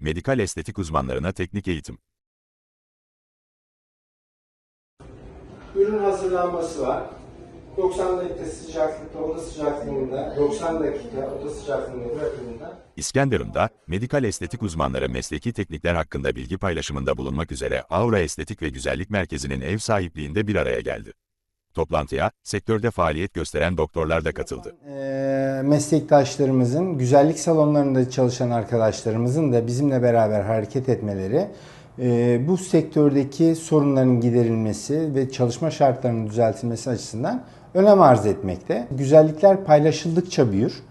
Medikal estetik uzmanlarına teknik eğitim. Ürün hazırlanması var. 90 dakika sıcaklıkta, oda sıcaklığında, 90 dakika oda sıcaklığında bırakımında İskenderun'da, medikal estetik uzmanları mesleki teknikler hakkında bilgi paylaşımında bulunmak üzere Aura Estetik ve Güzellik Merkezi'nin ev sahipliğinde bir araya geldi. Toplantıya, sektörde faaliyet gösteren doktorlar da katıldı. Eee, meslektaşlarımızın, güzellik salonlarında çalışan arkadaşlarımızın da bizimle beraber hareket etmeleri eee, bu sektördeki sorunların giderilmesi ve çalışma şartlarının düzeltilmesi açısından önem arz etmekte. Güzellikler paylaşıldıkça büyür.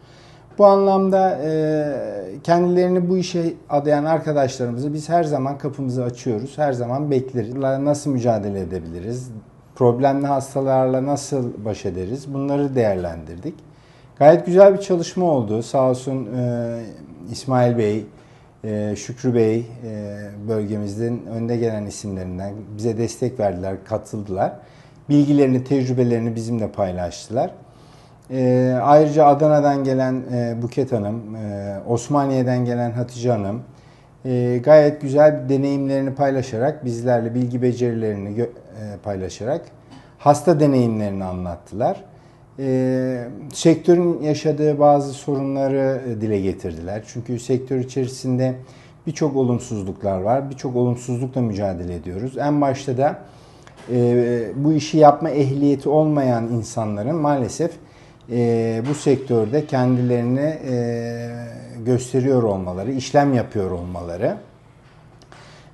Bu anlamda eee, kendilerini bu işe adayan arkadaşlarımızı biz her zaman kapımızı açıyoruz. Her zaman bekleriz. Nasıl mücadele edebiliriz? Problemli hastalarla nasıl baş ederiz? Bunları değerlendirdik. Gayet güzel bir çalışma oldu. Sağ olsun eee, İsmail Bey, eee, Şükrü Bey eee, bölgemizin önde gelen isimlerinden bize destek verdiler, katıldılar. Bilgilerini, tecrübelerini bizimle paylaştılar. Ee, ayrıca Adana'dan gelen e, Buket Hanım, e, Osmaniye'den gelen Hatice Hanım e, gayet güzel deneyimlerini paylaşarak, bizlerle bilgi becerilerini e, paylaşarak hasta deneyimlerini anlattılar. E, sektörün yaşadığı bazı sorunları e, dile getirdiler. Çünkü sektör içerisinde birçok olumsuzluklar var, birçok olumsuzlukla mücadele ediyoruz. En başta da e, bu işi yapma ehliyeti olmayan insanların maalesef e, bu sektörde kendilerini e, gösteriyor olmaları, işlem yapıyor olmaları.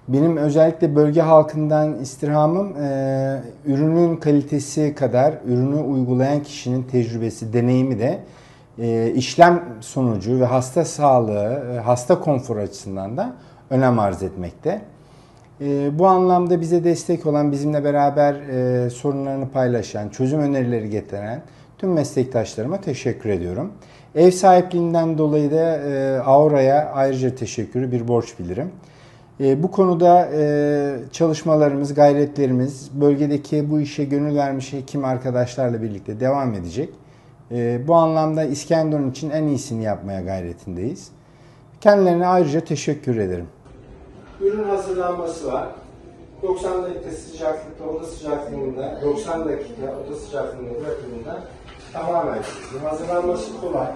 Benim özellikle bölge halkından istirhamım e, ürünün kalitesi kadar ürünü uygulayan kişinin tecrübesi, deneyimi de e, işlem sonucu ve hasta sağlığı, e, hasta konforu açısından da önem arz etmekte. E, bu anlamda bize destek olan, bizimle beraber e, sorunlarını paylaşan, çözüm önerileri getiren tüm meslektaşlarıma teşekkür ediyorum. Ev sahipliğinden dolayı da e, Aura'ya ayrıca teşekkürü bir borç bilirim. E, bu konuda e, çalışmalarımız, gayretlerimiz bölgedeki bu işe gönül vermiş hekim arkadaşlarla birlikte devam edecek. E, bu anlamda İskenderun için en iyisini yapmaya gayretindeyiz. Kendilerine ayrıca teşekkür ederim. ürün hazırlanması var. 90 dakika sıcaklıkta, oda sıcaklığında, 90 dakika oda sıcaklığında bırakımında 構わない。沼津の尻尾が。